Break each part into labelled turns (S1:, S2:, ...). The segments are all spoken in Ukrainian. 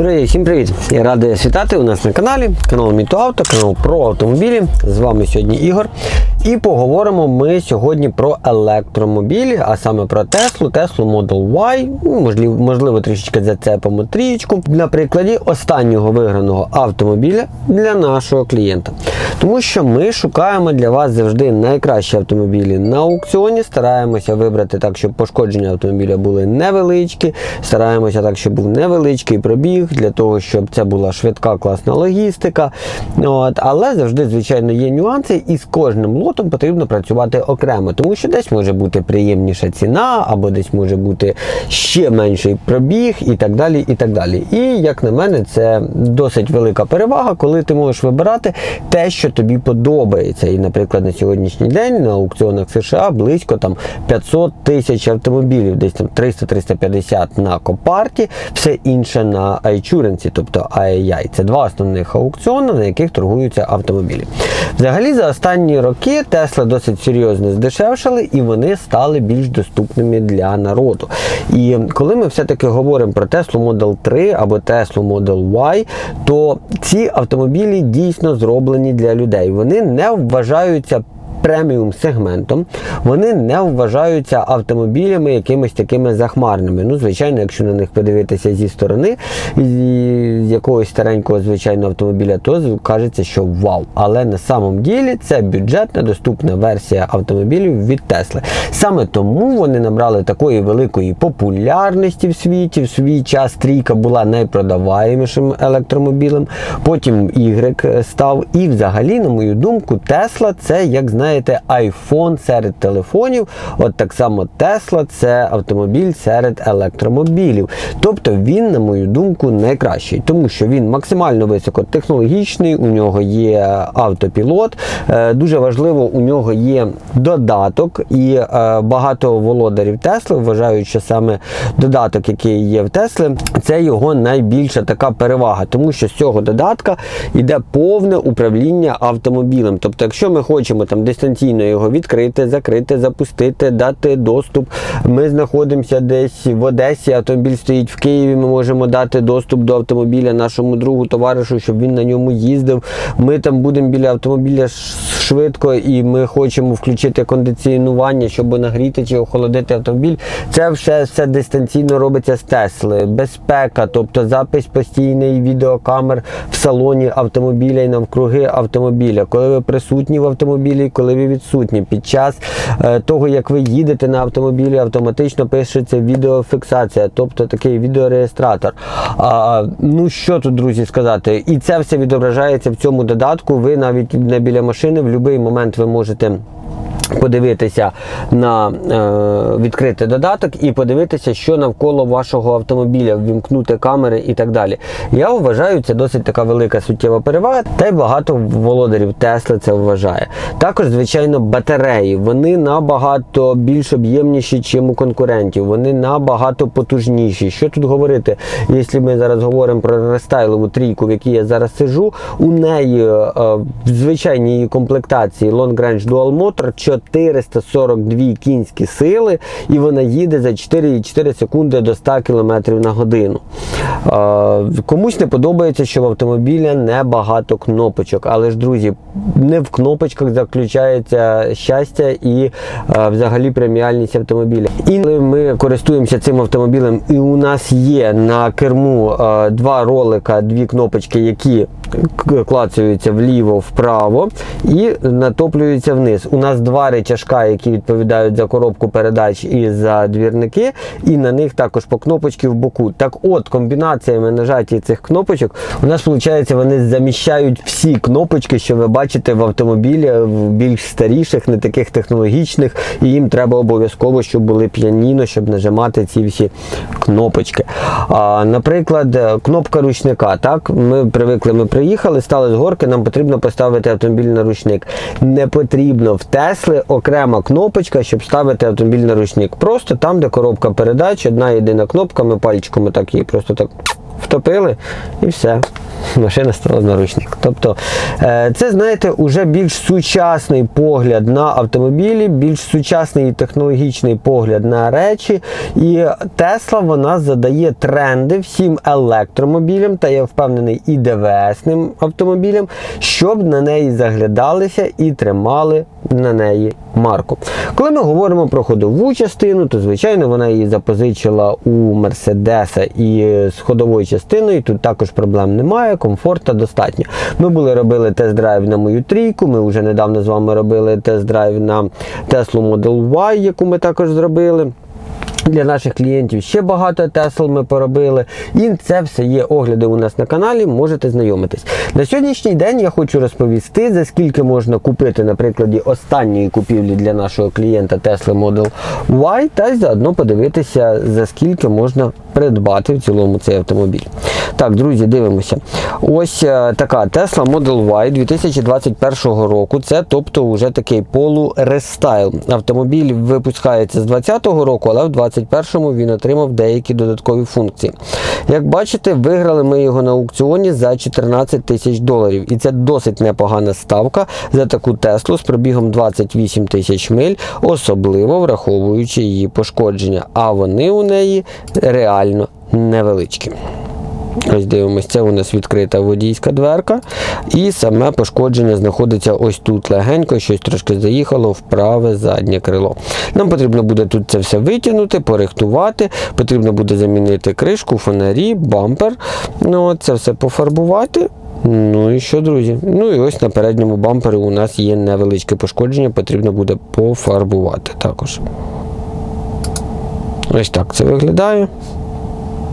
S1: Друзі, всім привіт! Я радий вас вітати у нас на каналі, канал Мітоавто, канал про автомобілі. З вами сьогодні Ігор. І поговоримо ми сьогодні про електромобілі, а саме про Теслу, Теслу Model Y, ну, можливо, можливо трішечки зацепимо трієчку на прикладі останнього виграного автомобіля для нашого клієнта. Тому що ми шукаємо для вас завжди найкращі автомобілі на аукціоні, стараємося вибрати так, щоб пошкодження автомобіля були невеличкі, стараємося так, щоб був невеличкий пробіг, для того, щоб це була швидка класна логістика. От. Але завжди, звичайно, є нюанси, і з кожним лотом потрібно працювати окремо, тому що десь може бути приємніша ціна, або десь може бути ще менший пробіг, і так далі. І так далі. І як на мене, це досить велика перевага, коли ти можеш вибирати те, що тобі подобається. І, наприклад, на сьогоднішній день на аукціонах США близько там 500 тисяч автомобілів, десь там 300-350 на Копарті, все інше на iTunes, тобто IAI. Це два основних аукціони, на яких торгуються автомобілі. Взагалі, за останні роки Тесла досить серйозно здешевшали і вони стали більш доступними для народу. І коли ми все-таки говоримо про Tesla Model 3 або Tesla Model Y, то ці автомобілі дійсно зроблені для людей. Вони не вважаються преміум сегментом, вони не вважаються автомобілями якимись такими захмарними. Ну, звичайно, якщо на них подивитися зі сторони з якогось старенького звичайного автомобіля, то кажеться, що вау. Але на самом ділі це бюджетна доступна версія автомобілів від Тесли. Саме тому вони набрали такої великої популярності в світі. В свій час трійка була найпродаваємішим електромобілем. Потім Y став. І взагалі, на мою думку, Тесла це, як знаєте, iPhone серед телефонів. От так само Тесла це автомобіль серед електромобілів. Тобто він, на мою думку, найкращий, тому що він максимально високотехнологічний, у нього є автопілот. Е, Дуже важливо, у нього є додаток, і е, багато володарів Тесли вважають, що саме додаток, який є в Тесли, це його найбільша така перевага, тому що з цього додатка йде повне управління автомобілем. Тобто, якщо ми хочемо там дистанційно його відкрити, закрити, запустити, дати доступ, ми знаходимося десь в Одесі, автомобіль стоїть в Києві, ми можемо дати доступ до автомобіля нашому другу, товаришу, щоб він на ньому їздив. Ми там будемо біля автомобіля швидко і ми хочемо включити кондиціонування, щоб нагріти чи охолодити автомобіль. Це все, все дистанційно робиться з Тесли. Безпека, тобто запис постійний відеокамер в салоні автомобіля і навкруги автомобіля. Коли ви присутні в автомобілі, коли ви відсутні. Під час е, того, як ви їдете на автомобілі, автоматично пишеться відеофіксація, тобто такий відеореєстратор. Ну що тут, друзі, сказати? І це все відображається в цьому додатку. Ви навіть не біля машини в будь-який момент ви можете. Подивитися на е, відкрити додаток і подивитися, що навколо вашого автомобіля, ввімкнути камери і так далі. Я вважаю, це досить така велика суттєва перевага, та й багато володарів Тесли це вважає. Також, звичайно, батареї вони набагато більш об'ємніші, ніж у конкурентів. Вони набагато потужніші. Що тут говорити? Якщо ми зараз говоримо про рестайлову трійку, в якій я зараз сижу, у неї е, в звичайній комплектації Long Range Dual Motor 442 кінські сили, і вона їде за 4,4 секунди до 100 км на годину. Комусь не подобається, що в автомобіля небагато кнопочок, але ж, друзі, не в кнопочках заключається щастя і взагалі преміальність автомобіля. І ми користуємося цим автомобілем, і у нас є на керму два ролика, дві кнопочки, які клацаються вліво, вправо і натоплюються вниз. У нас два речашка, які відповідають за коробку передач і за двірники, і на них також по кнопочки в боку. Так от, комбінаціями нажаті цих кнопочок, у нас виходить, вони заміщають всі кнопочки, що ви бачите в автомобілі, в більш старіших, не таких технологічних, і їм треба обов'язково, щоб були піаніно, щоб нажимати ці всі кнопочки. А, наприклад, е, кнопка ручника. Так, ми привикли, ми приїхали, стали з горки, нам потрібно поставити автомобіль на ручник. Не потрібно в Тесли окрема кнопочка, щоб ставити автомобіль на ручник. Просто там, де коробка передач, одна єдина кнопка, ми пальчиком так її просто так втопили і все. Машина стала наручник. Тобто, е, це, знаєте, уже більш сучасний погляд на автомобілі, більш сучасний і технологічний погляд на речі. І Тесла вона задає тренди всім електромобілям, та я впевнений, і ДВСним автомобілям, щоб на неї заглядалися і тримали на неї марку. Коли ми говоримо про ходову частину, то звичайно вона її запозичила у Мерседеса і з ходовою частиною тут також проблем немає, комфорта достатньо. Ми були робили тест-драйв на мою трійку. Ми вже недавно з вами робили тест-драйв на Tesla Model Y, яку ми також зробили. Для наших клієнтів ще багато Тесл ми поробили. І це все є огляди у нас на каналі, можете знайомитись. На сьогоднішній день я хочу розповісти, за скільки можна купити на прикладі останньої купівлі для нашого клієнта Tesla Model Y, та й заодно подивитися, за скільки можна придбати в цілому цей автомобіль. Так, друзі, дивимося. Ось е, така Tesla Model Y 2021 року. Це тобто вже такий полурестайл. Автомобіль випускається з 2020 року, але в 2021 він отримав деякі додаткові функції. Як бачите, виграли ми його на аукціоні за 14 тисяч доларів. І це досить непогана ставка за таку Теслу з пробігом 28 тисяч миль, особливо враховуючи її пошкодження. А вони у неї реально невеличкі. Ось дивимось, це у нас відкрита водійська дверка. І саме пошкодження знаходиться ось тут легенько, щось трошки заїхало в праве заднє крило. Нам потрібно буде тут це все витягнути, порихтувати, потрібно буде замінити кришку, фонарі, бампер. Ну, Це все пофарбувати. Ну і що, друзі? Ну і ось на передньому бампері у нас є невеличке пошкодження, потрібно буде пофарбувати також. Ось так це виглядає.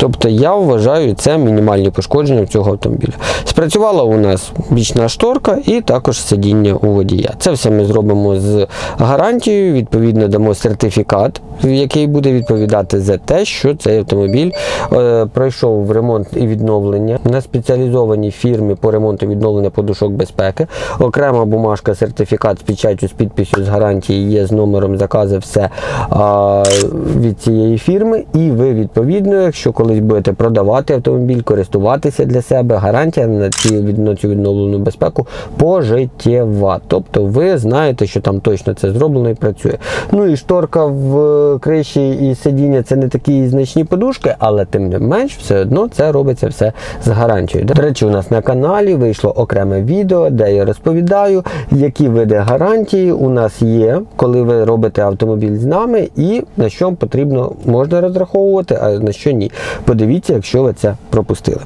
S1: Тобто я вважаю, це мінімальні пошкодження цього автомобіля. Спрацювала у нас бічна шторка і також сидіння у водія. Це все ми зробимо з гарантією, відповідно дамо сертифікат, який буде відповідати за те, що цей автомобіль е, пройшов ремонт і відновлення на спеціалізованій фірмі по ремонту відновлення подушок безпеки. Окрема бумажка, сертифікат з печаттю, з підписю з гарантії є з номером заказу, все а, від цієї фірми. І ви відповідно, якщо колись будете продавати автомобіль, користуватися для себе, гарантія на цю відновлену безпеку пожиттєва. Тобто ви знаєте, що там точно це зроблено і працює. Ну і шторка в криші і сидіння це не такі значні подушки, але тим не менш, все одно це робиться все з гарантією. До речі, у нас на каналі вийшло окреме відео, де я розповідаю, які види гарантії у нас є, коли ви робите автомобіль з нами, і на що потрібно можна розраховувати, а на що ні. Подивіться, якщо ви це пропустили.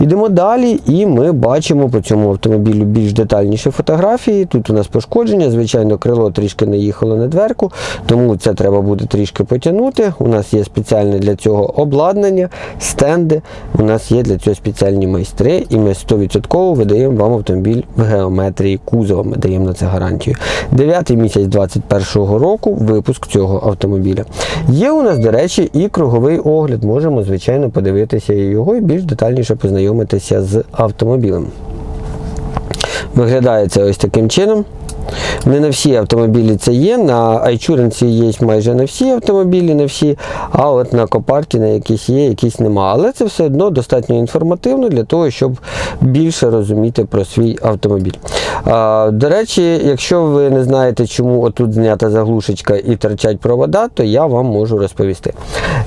S1: Йдемо далі, і ми бачимо по цьому автомобілю більш детальніші фотографії. Тут у нас пошкодження, звичайно, крило трішки наїхало на дверку, тому це треба буде трішки потягнути. У нас є спеціальне для цього обладнання, стенди. У нас є для цього спеціальні майстри, і ми 100% видаємо вам автомобіль в геометрії кузова. Ми даємо на це гарантію. 9 місяць 2021 року випуск цього автомобіля. Є у нас, до речі, і круговий огляд. Можемо, звичайно, подивитися його і більш детальніше познайомитися з автомобілем. Виглядає це ось таким чином. Не на всі автомобілі це є. На iCurrency є майже на всі автомобілі, не всі, а от на Копарті на якісь є, якісь нема. Але це все одно достатньо інформативно для того, щоб більше розуміти про свій автомобіль. А, до речі, якщо ви не знаєте, чому отут знята заглушечка і торчать провода, то я вам можу розповісти.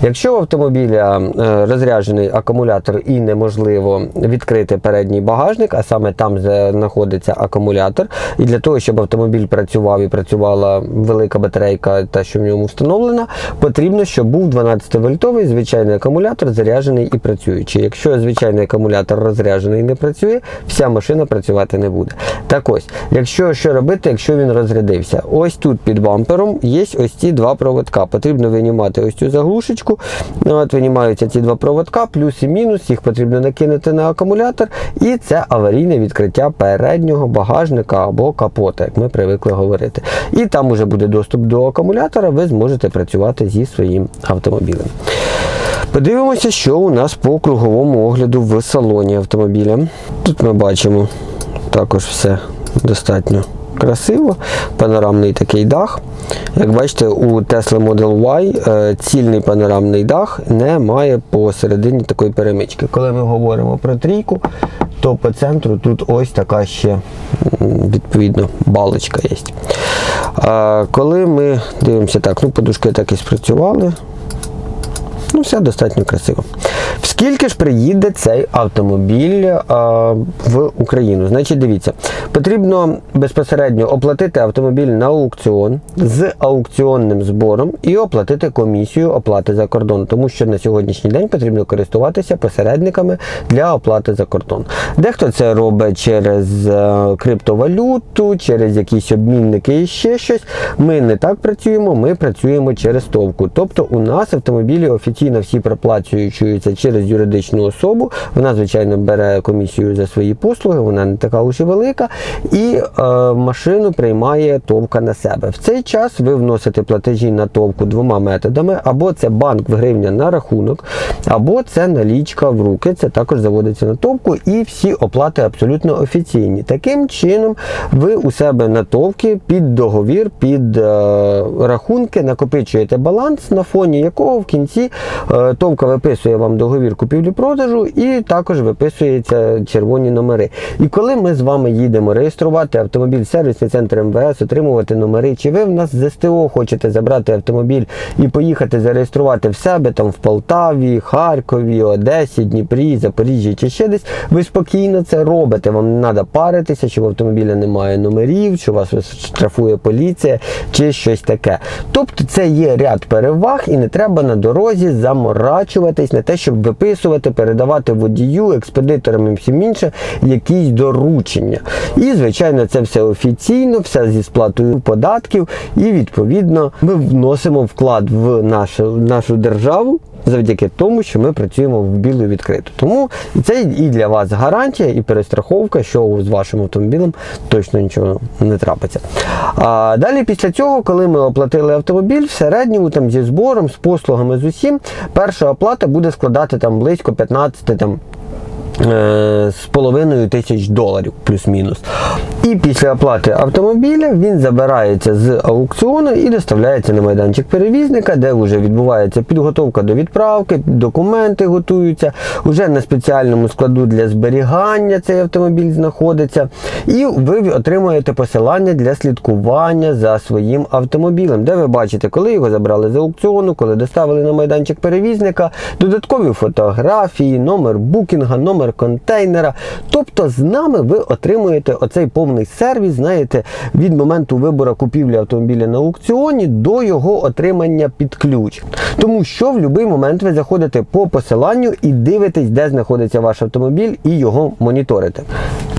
S1: Якщо у автомобіля е, розряджений акумулятор і неможливо відкрити передній багажник, а саме там знаходиться акумулятор, і для того, щоб автомобіль працював і працювала велика батарейка, та що в ньому встановлена, потрібно, щоб був 12-вольтовий звичайний акумулятор заряджений і працюючий. Якщо звичайний акумулятор розряджений і не працює, вся машина працювати не буде. Так ось, якщо що робити, якщо він розрядився, ось тут під бампером є ось ці два проводка. Потрібно винімати ось цю заглушечку. Ну, От винімаються ці два проводка, плюс і мінус, їх потрібно накинути на акумулятор, і це аварійне відкриття переднього багажника або капота, ми привикли говорити. І там уже буде доступ до акумулятора, ви зможете працювати зі своїм автомобілем. Подивимося, що у нас по круговому огляду в салоні автомобіля. Тут ми бачимо також все достатньо красиво, панорамний такий дах. Як бачите, у Tesla Model Y е, цільний панорамний дах не має посередині такої перемички. Коли ми говоримо про трійку, то по центру тут ось така ще відповідно балочка є. Коли ми дивимося так, ну подушки так і спрацювали. Ну, все достатньо красиво. Скільки ж приїде цей автомобіль а, в Україну? Значить, дивіться, потрібно безпосередньо оплатити автомобіль на аукціон з аукціонним збором і оплатити комісію оплати за кордон, тому що на сьогоднішній день потрібно користуватися посередниками для оплати за кордон. Дехто це робить через е, криптовалюту, через якісь обмінники і ще щось. Ми не так працюємо, ми працюємо через товку. Тобто у нас автомобілі офіційно всі проплачуються через юридичну особу. Вона, звичайно, бере комісію за свої послуги, вона не така уж і велика. І е, машину приймає товка на себе. В цей час ви вносите платежі на товку двома методами: або це банк в гривня на рахунок, або це налічка в руки. Це також заводиться на товку, і всі оплати абсолютно офіційні. Таким чином, ви у себе на товки під договір, під е, рахунки накопичуєте баланс, на фоні якого в кінці е, товка виписує вам договір купівлі-продажу і також виписуються червоні номери. І коли ми з вами їдемо реєструвати автомобіль, сервісний центр МВС, отримувати номери, чи ви в нас з СТО хочете забрати автомобіль і поїхати зареєструвати в себе там в Полтаві, Харкові, Одесі, Дніпрі, Запоріжжі чи ще десь, ви спокійно це робите. Вам не треба паритися, що в автомобіля немає номерів, що вас штрафує поліція чи щось таке. Тобто це є ряд переваг і не треба на дорозі заморачуватись на те, щоб виписувати, передавати водію, експедиторам і всім інше якісь доручення. І, звичайно, це все офіційно, все зі сплатою податків, і відповідно ми вносимо вклад в нашу, нашу державу. Завдяки тому, що ми працюємо в білу відкриту. Тому це і для вас гарантія, і перестраховка, що з вашим автомобілем точно нічого не трапиться. А далі, після цього, коли ми оплатили автомобіль, в середньому там зі збором, з послугами з усім, перша оплата буде складати там близько 15 там. Е, З половиною тисяч доларів, плюс-мінус. І після оплати автомобіля він забирається з аукціону і доставляється на майданчик перевізника, де вже відбувається підготовка до відправки, документи готуються, вже на спеціальному складу для зберігання цей автомобіль знаходиться. І ви отримуєте посилання для слідкування за своїм автомобілем, де ви бачите, коли його забрали з аукціону, коли доставили на майданчик перевізника, додаткові фотографії, номер букінга, номер контейнера. Тобто з нами ви отримуєте оцей повний сервіс, знаєте, від моменту вибору купівлі автомобіля на аукціоні до його отримання під ключ. Тому що в будь-який момент ви заходите по посиланню і дивитесь, де знаходиться ваш автомобіль, і його моніторите.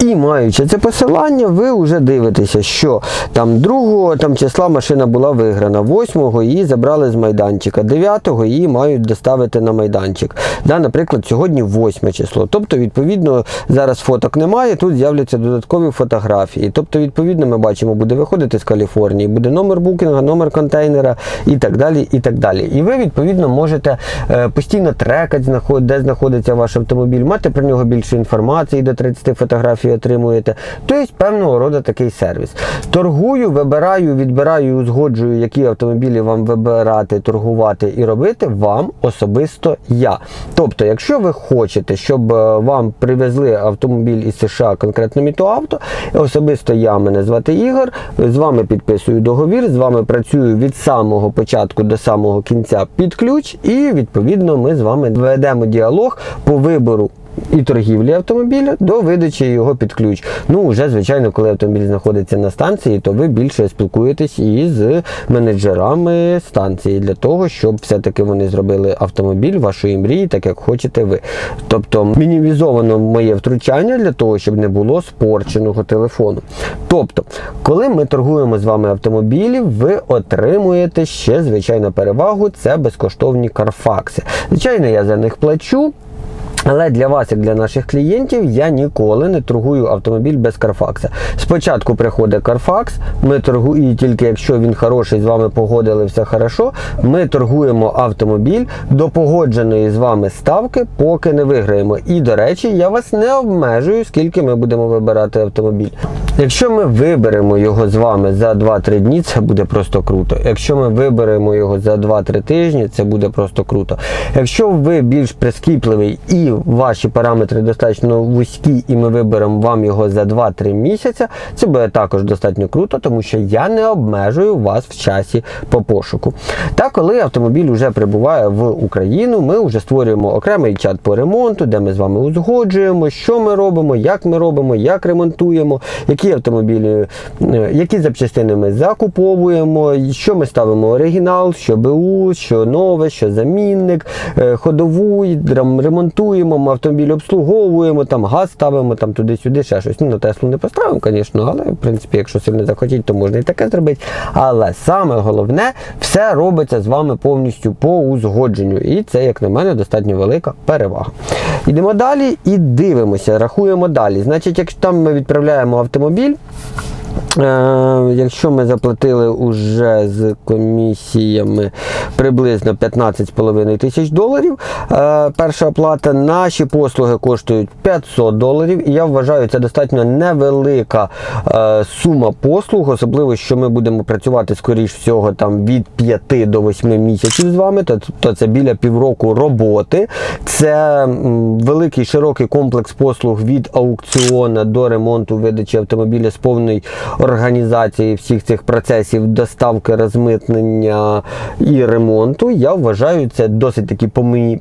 S1: І маючи це посилання, ви вже дивитеся, що там 2 там, числа машина була виграна, 8 її забрали з майданчика, 9-го її мають доставити на майданчик. Да, наприклад, сьогодні 8 число. Тобто, відповідно, зараз фоток немає, тут з'являться додаткові фотографії. Тобто, відповідно, ми бачимо, буде виходити з Каліфорнії, буде номер букінга, номер контейнера і так далі. І так далі. І ви, відповідно, можете е, постійно трекати, де знаходиться ваш автомобіль, мати про нього більше інформації, до 30 фотографій отримуєте. Тобто, певного роду такий сервіс. Торгую, вибираю, відбираю, узгоджую, які автомобілі вам вибирати, торгувати і робити вам особисто я. Тобто, якщо ви хочете, щоб е, вам привезли автомобіль із США, конкретно Мітоавто, особисто я мене звати Ігор, з вами підписую договір, з вами працюю від самого початку до самого кінця під ключ, і відповідно ми з вами ведемо діалог по вибору. І торгівлі автомобіля до видачі його під ключ. Ну, вже, звичайно, коли автомобіль знаходиться на станції, то ви більше спілкуєтесь із менеджерами станції для того, щоб все-таки вони зробили автомобіль вашої мрії, так як хочете ви. Тобто мінімізовано моє втручання для того, щоб не було спорченого телефону. Тобто, коли ми торгуємо з вами автомобілі, ви отримуєте ще звичайно перевагу це безкоштовні карфакси. Звичайно, я за них плачу. Але для вас, як для наших клієнтів, я ніколи не торгую автомобіль без Карфакса. Спочатку приходить Карфакс, ми торгуємо, і тільки якщо він хороший, з вами погодили все хорошо, ми торгуємо автомобіль до погодженої з вами ставки, поки не виграємо. І, до речі, я вас не обмежую, скільки ми будемо вибирати автомобіль. Якщо ми виберемо його з вами за 2-3 дні, це буде просто круто. Якщо ми виберемо його за 2-3 тижні, це буде просто круто. Якщо ви більш прискіпливий і ваші параметри достатньо вузькі, і ми виберемо вам його за 2-3 місяця, це буде також достатньо круто, тому що я не обмежую вас в часі по пошуку. Та коли автомобіль вже прибуває в Україну, ми вже створюємо окремий чат по ремонту, де ми з вами узгоджуємо, що ми робимо, як ми робимо, як ремонтуємо, які автомобілі, е, які запчастини ми закуповуємо, що ми ставимо оригінал, що БУ, що нове, що замінник, е, ходову, рем- ремонтуємо, автомобіль обслуговуємо, там газ ставимо там туди-сюди, ще щось. Ну, на Теслу не поставимо, звісно, але в принципі, якщо сильно захотіть, то можна і таке зробити. Але саме головне, все робиться з вами повністю по узгодженню. І це, як на мене, достатньо велика перевага. Йдемо далі і дивимося, рахуємо далі. Значить, якщо там ми відправляємо автомобіль. Е, якщо ми заплатили уже з комісіями приблизно 15,5 тисяч доларів, е, перша оплата, наші послуги коштують 500 доларів. І я вважаю, це достатньо невелика е, сума послуг, особливо, що ми будемо працювати, скоріш всього, там від 5 до 8 місяців з вами, то, то це біля півроку роботи. Це великий широкий комплекс послуг від аукціона до ремонту видачі автомобіля з повною організації всіх цих процесів доставки, розмитнення і ремонту. Я вважаю, це досить такі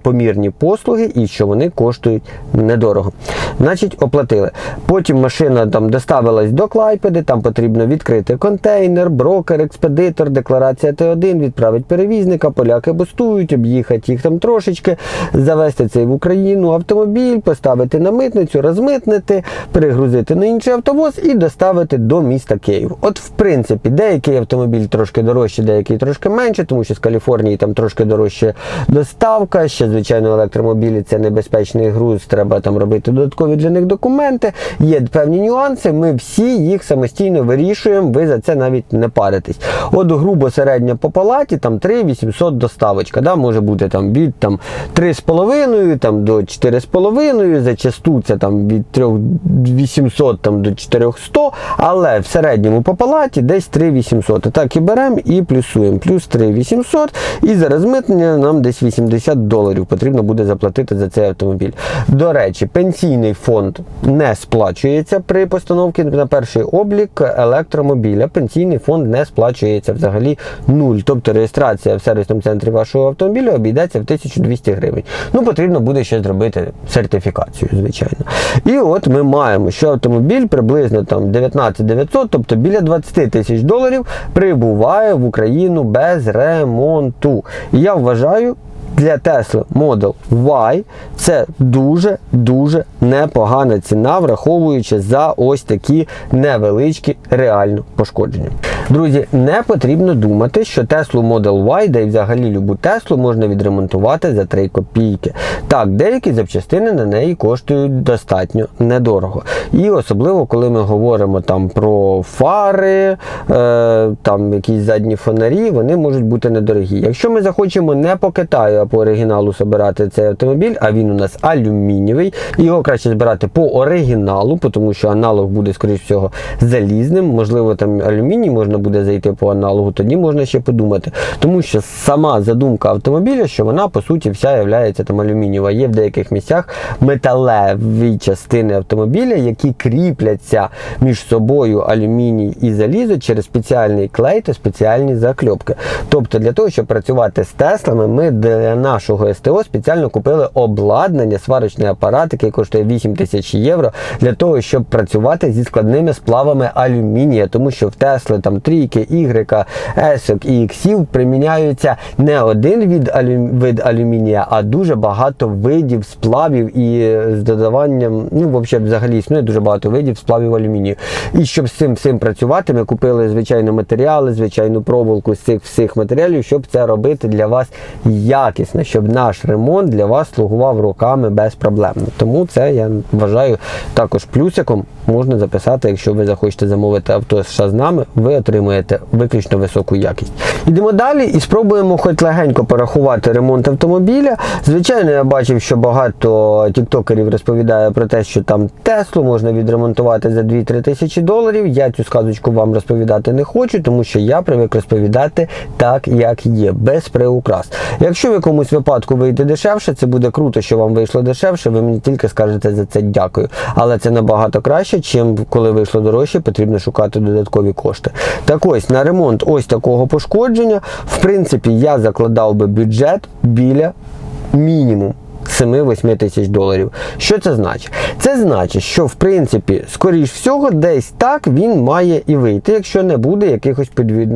S1: помірні послуги і що вони коштують недорого. Значить, оплатили. Потім машина там доставилась до Клайпеди, там потрібно відкрити контейнер, брокер, експедитор, декларація Т1, відправити перевізника, поляки бастують, об'їхати їх там трошечки, завести цей в Україну автомобіль, поставити на митницю, розмитнити, перегрузити на інший автовоз і доставити до міста Київ. От, в принципі, деякий автомобіль трошки дорожче, деякий трошки менше, тому що з Каліфорнії там трошки дорожче доставка. Ще, звичайно, електромобілі це небезпечний груз, треба там робити додаткові для них документи. Є певні нюанси, ми всі їх самостійно вирішуємо, ви за це навіть не паритесь. От грубо середня по палаті, там 3800 доставочка. Да? Може бути там від там, 3,5 там, до 4,5, зачасту це там від 3800 там, до 400, але в середньому по палаті десь 3800. Так і беремо і плюсуємо. Плюс 3800 і за розмитнення нам десь 80 доларів потрібно буде заплатити за цей автомобіль. До речі, пенсійний фонд не сплачується при постановці на перший облік електромобіля. Пенсійний фонд не сплачується взагалі нуль. Тобто реєстрація в сервісному центрі вашого автомобіля обійдеться в 1200 гривень. Ну, потрібно буде ще зробити сертифікацію, звичайно. І от ми маємо, що автомобіль приблизно там 19 900, тобто біля 20 тисяч доларів, прибуває в Україну без ремонту. І я вважаю. Для Tesla Model Y це дуже-дуже непогана ціна, враховуючи за ось такі невеличкі реально пошкодження. Друзі, не потрібно думати, що Tesla Model Y, да й взагалі любу Теслу можна відремонтувати за 3 копійки. Так, деякі запчастини на неї коштують достатньо недорого. І особливо, коли ми говоримо там про фари, е, там якісь задні фонарі, вони можуть бути недорогі. Якщо ми захочемо не по Китаю, а по оригіналу збирати цей автомобіль, а він у нас алюмінієвий, його краще збирати по оригіналу, тому що аналог буде, скоріш всього, залізним. Можливо, там алюміній можна буде зайти по аналогу, тоді можна ще подумати. Тому що сама задумка автомобіля, що вона по суті вся є там алюмінієва. Є в деяких місцях металеві частини автомобіля, які кріпляться між собою алюміній і залізо через спеціальний клей та спеціальні закльопки. Тобто, для того, щоб працювати з Теслами, ми для нашого СТО спеціально купили обладнання, сварочний апарат, який коштує 8 тисяч євро, для того, щоб працювати зі складними сплавами алюмінія, тому що в Тесли там трійки, Y, S і X приміняються не один від алю... вид алюмінія, а дуже багато видів сплавів і з додаванням, ну взагалі, взагалі існує дуже багато видів сплавів алюмінію. І щоб з цим всім працювати, ми купили звичайно матеріали, звичайну проволоку з цих всіх матеріалів, щоб це робити для вас якісно, щоб наш ремонт для вас слугував руками безпроблемно. Тому це я вважаю також плюсиком. Можна записати, якщо ви захочете замовити авто з нами, ви отримуєте виключно високу якість. Йдемо далі і спробуємо хоч легенько порахувати ремонт автомобіля. Звичайно, я бачив, що багато тіктокерів розповідає про те, що там Теслу можна відремонтувати за 2-3 тисячі доларів. Я цю сказочку вам розповідати не хочу, тому що я привик розповідати так, як є, без приукрас. Якщо в якомусь випадку вийде дешевше, це буде круто, що вам вийшло дешевше. Ви мені тільки скажете за це дякую. Але це набагато краще, чим коли вийшло дорожче, потрібно шукати додаткові кошти. Так ось на ремонт ось такого пошкодження, в принципі, я закладав би бюджет біля мінімум. 7-8 тисяч доларів. Що це значить? Це значить, що в принципі, скоріш всього, десь так він має і вийти, якщо не буде якихось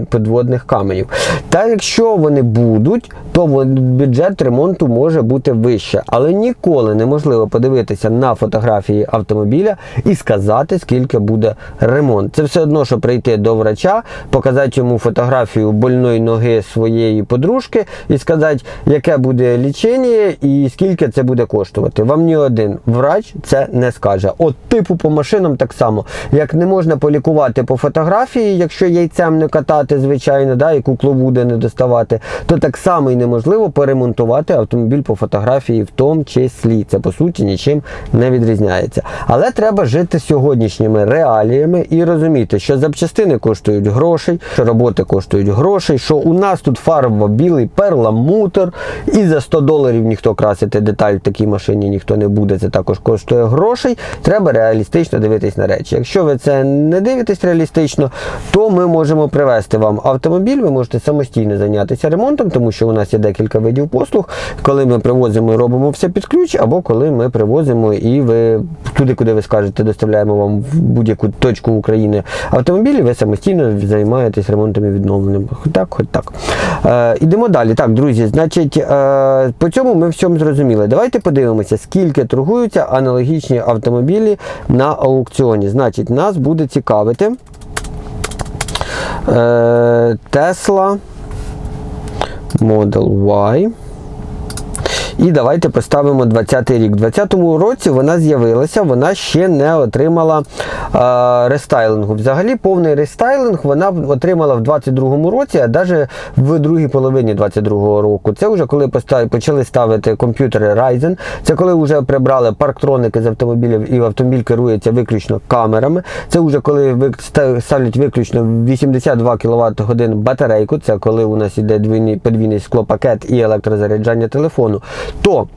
S1: підводних каменів. Та якщо вони будуть, то бюджет ремонту може бути вище. Але ніколи неможливо подивитися на фотографії автомобіля і сказати, скільки буде ремонт. Це все одно, що прийти до врача, показати йому фотографію больної ноги своєї подружки і сказати, яке буде лічення і скільки це буде коштувати. Вам ні один врач це не скаже. От типу по машинам так само. Як не можна полікувати по фотографії, якщо яйцем не катати, звичайно, да, і кукловуди не доставати, то так само і неможливо поремонтувати автомобіль по фотографії в тому числі. Це по суті нічим не відрізняється. Але треба жити сьогоднішніми реаліями і розуміти, що запчастини коштують грошей, що роботи коштують грошей, що у нас тут фарба білий перламутр, і за 100 доларів ніхто красити деталь в такій машині ніхто не буде. Це також коштує грошей. Треба реалістично дивитись на речі. Якщо ви це не дивитесь реалістично, то ми можемо привезти вам автомобіль. Ви можете самостійно зайнятися ремонтом, тому що у нас є декілька видів послуг. Коли ми привозимо і робимо все під ключ, або коли ми привозимо і ви туди, куди ви скажете, доставляємо вам в будь-яку точку України автомобілі, ви самостійно займаєтесь ремонтом і відновленням. Так, хоч так. Е, ідемо далі. Так, друзі, значить, е, по цьому ми всьому зрозуміли. Давайте подивимося, скільки торгуються аналогічні автомобілі на аукціоні. Значить, нас буде цікавити е, Tesla Model Y. І давайте поставимо 20-й рік. У 20-му році вона з'явилася, вона ще не отримала е, рестайлингу. Взагалі, повний рестайлинг вона отримала в 22-му році, а навіть в другій половині 22-го року. Це вже коли почали ставити комп'ютери Ryzen, це коли вже прибрали парктроники з автомобілів і автомобіль керується виключно камерами. Це вже коли ставлять виключно 82 кВт годин батарейку. Це коли у нас іде двійний подвійний склопакет і електрозаряджання телефону. То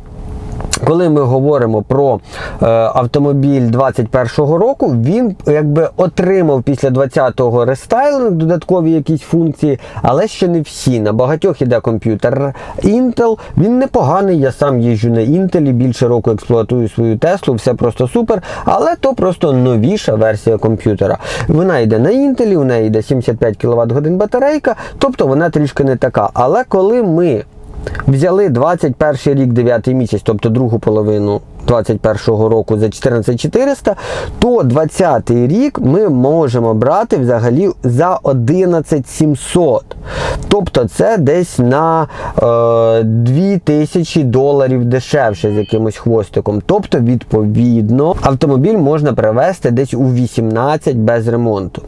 S1: коли ми говоримо про е, автомобіль 21-го року, він якби отримав після 20-го рестайлинг, додаткові якісь функції, але ще не всі. На багатьох іде комп'ютер Intel. Він непоганий. Я сам їжджу на Intel, більше року експлуатую свою Теслу, все просто супер. Але то просто новіша версія комп'ютера. Вона йде на Intel, у неї йде 75 кВт годин батарейка, тобто вона трішки не така. Але коли ми Взяли 21 рік, 9 місяць, тобто другу половину 21 року за 14400, то 20 рік ми можемо брати взагалі за 11700. Тобто це десь на е, 2000 доларів дешевше з якимось хвостиком. Тобто, відповідно, автомобіль можна привезти десь у 18 без ремонту.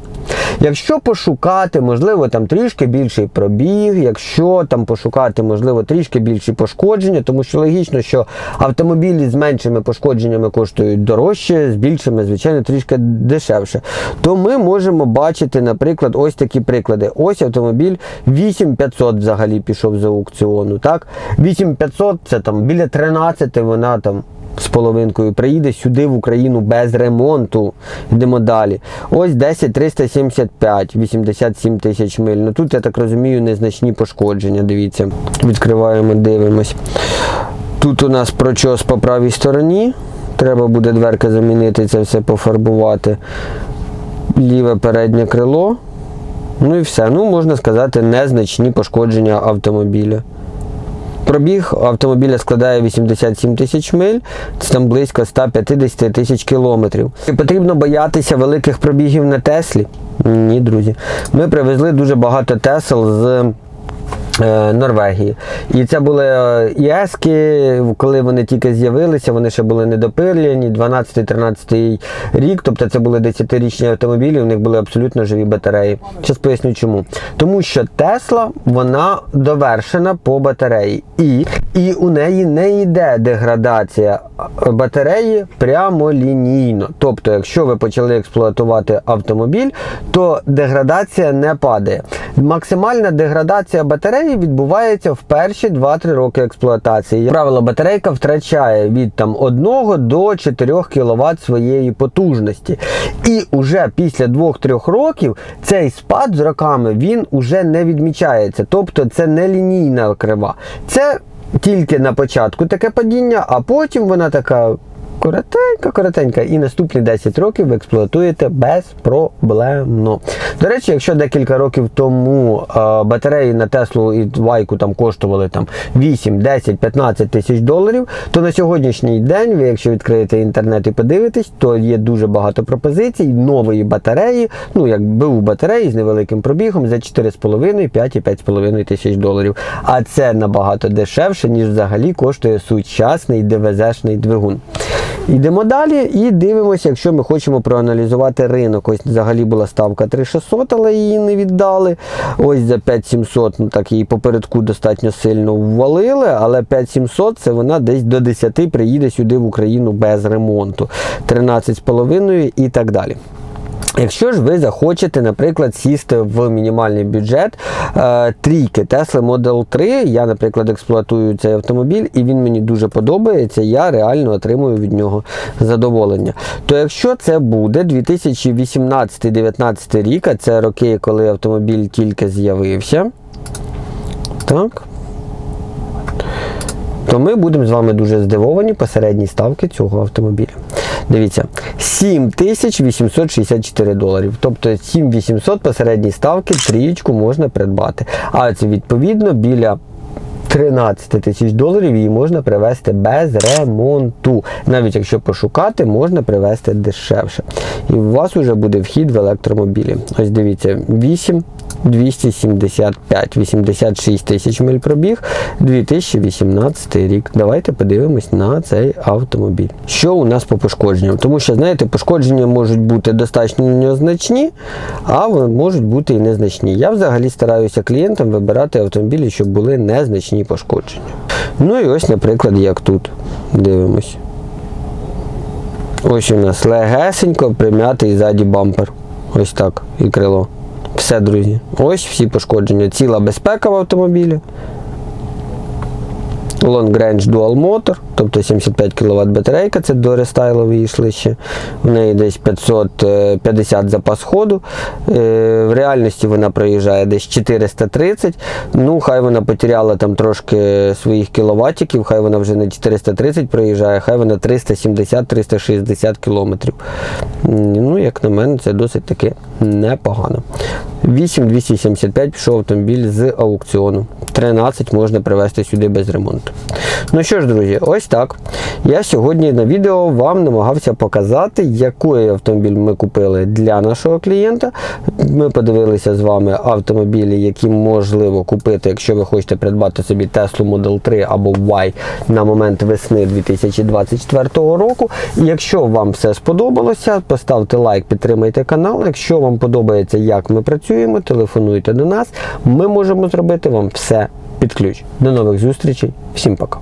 S1: Якщо пошукати, можливо, там трішки більший пробіг, якщо там пошукати, можливо, трішки більші пошкодження, тому що логічно, що автомобілі з меншими пошкодженнями коштують дорожче, з більшими, звичайно, трішки дешевше. То ми можемо бачити, наприклад, ось такі приклади. Ось автомобіль 8500 взагалі пішов з аукціону. Так? 8500 це там біля 13, вона там з половинкою приїде сюди в Україну без ремонту. Йдемо далі. Ось 10375, 87 тисяч миль. Ну тут, я так розумію, незначні пошкодження. Дивіться. Відкриваємо, дивимось. Тут у нас прочос по правій стороні. Треба буде дверка замінити, це все пофарбувати. Ліве переднє крило. Ну і все. Ну, можна сказати, незначні пошкодження автомобіля. Пробіг автомобіля складає 87 тисяч миль, це там близько 150 тисяч кілометрів. І потрібно боятися великих пробігів на Теслі? Ні, друзі. Ми привезли дуже багато Тесел з. Е, Норвегії. І це були е, ІСки, коли вони тільки з'явилися, вони ще були недопиляні, 12-13 рік, тобто це були 10-річні автомобілі, у них були абсолютно живі батареї. Зараз поясню чому. Тому що Тесла вона довершена по батареї. І, і у неї не йде деградація батареї прямолінійно. Тобто, якщо ви почали експлуатувати автомобіль, то деградація не падає. Максимальна деградація батареї відбувається в перші 2-3 роки експлуатації. Як правило, батарейка втрачає від там 1 до 4 кВт своєї потужності. І уже після 2-3 років цей спад з роками він уже не відмічається. Тобто це не лінійна крива. Це тільки на початку таке падіння, а потім вона така коротенька, коротенька, і наступні 10 років ви експлуатуєте безпроблемно. До речі, якщо декілька років тому е, батареї на Теслу і Вайку там коштували там 8, 10, 15 тисяч доларів, то на сьогоднішній день, ви якщо відкриєте інтернет і подивитесь, то є дуже багато пропозицій нової батареї, ну як БУ батареї з невеликим пробігом за 4,5, 5 і 5,5 тисяч доларів. А це набагато дешевше, ніж взагалі коштує сучасний ДВЗ-шний двигун. Йдемо далі і дивимося, якщо ми хочемо проаналізувати ринок. Ось взагалі була ставка 3600, але її не віддали. Ось за 5700, ну так її попередку достатньо сильно ввалили, але 5700 це вона десь до 10 приїде сюди в Україну без ремонту. 13,5 і так далі. Якщо ж ви захочете, наприклад, сісти в мінімальний бюджет е, трійки Tesla Model 3, я, наприклад, експлуатую цей автомобіль, і він мені дуже подобається, я реально отримую від нього задоволення. То якщо це буде 2018-2019 рік, а це роки, коли автомобіль тільки з'явився, так, то ми будемо з вами дуже здивовані по середній ставки цього автомобіля. Дивіться, 7864 доларів. Тобто 7800 по середній ставки трієчку можна придбати. А це відповідно біля 13 тисяч доларів її можна привезти без ремонту. Навіть якщо пошукати, можна привезти дешевше. І у вас вже буде вхід в електромобілі. Ось дивіться, 8 275, 86 тисяч миль пробіг, 2018 рік. Давайте подивимось на цей автомобіль. Що у нас по пошкодженням? Тому що, знаєте, пошкодження можуть бути достатньо значні, а можуть бути і незначні. Я взагалі стараюся клієнтам вибирати автомобілі, щоб були незначні пошкодження. Ну і ось, наприклад, як тут. Дивимось. Ось у нас легесенько прим'ятий ззаді бампер. Ось так. І крило. Все, друзі. Ось всі пошкодження. Ціла безпека в автомобілі. Long Range Dual Motor, тобто 75 кВт батарейка, це до рестайлові йшли ще. В неї десь 550 запас ходу. Е, В реальності вона проїжджає десь 430. Ну, хай вона потеряла там трошки своїх кіловатиків, хай вона вже не 430 проїжджає, хай вона 370-360 кілометрів. Ну, як на мене, це досить таки непогано. 8275 пішов автомобіль з аукціону. 13 можна привезти сюди без ремонту. Ну що ж, друзі, ось так. Я сьогодні на відео вам намагався показати, який автомобіль ми купили для нашого клієнта. Ми подивилися з вами автомобілі, які можливо купити, якщо ви хочете придбати собі Tesla Model 3 або Y на момент весни 2024 року. Якщо вам все сподобалося, поставте лайк, підтримайте канал. Якщо вам подобається, як ми працюємо, телефонуйте до нас. Ми можемо зробити вам все під ключ. До нових зустрічей. Всім пока.